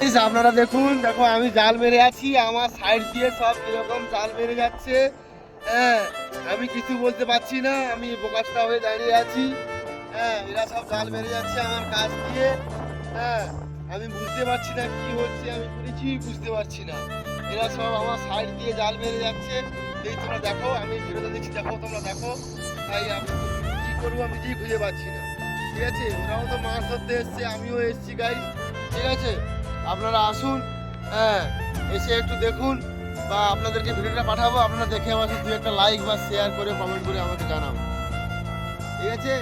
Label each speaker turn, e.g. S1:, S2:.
S1: আপনারা দেখুন, দেখো আমি জাল মেরে আছি, আমার সাইড দিয়ে সব এরকম জাল মেরে যাচ্ছে। হ্যাঁ আমি কিছু বলতে পারছি না, আমি বোকাসটা হয়ে দাঁড়িয়ে আছি। হ্যাঁ এরা সব জাল মেরে যাচ্ছে আমার কাছ দিয়ে। হ্যাঁ আমি বুঝতে পারছি না কি হচ্ছে, আমি কিছুই বুঝতে পারছি না। এরা সব আমার সাইড দিয়ে জাল মেরে যাচ্ছে। এই তোমরা দেখো, আমি ভিডিওটা দেখছি, দেখো, তোমরা দেখো। তাই আমি কি করব, আমি নিজেই খুঁজে পাচ্ছি না। ঠিক আছে, ওরাও তো মাছ ধরতে এসছে, আমিও এসছি গাইজ ঠিক আছে? আপনারা আসুন হ্যাঁ এসে একটু দেখুন বা আপনাদেরকে ভিডিওটা পাঠাবো। আপনারা দেখে আমার দু একটা লাইক বা শেয়ার করে কমেন্ট করে আমাকে জানাব। ঠিক আছে?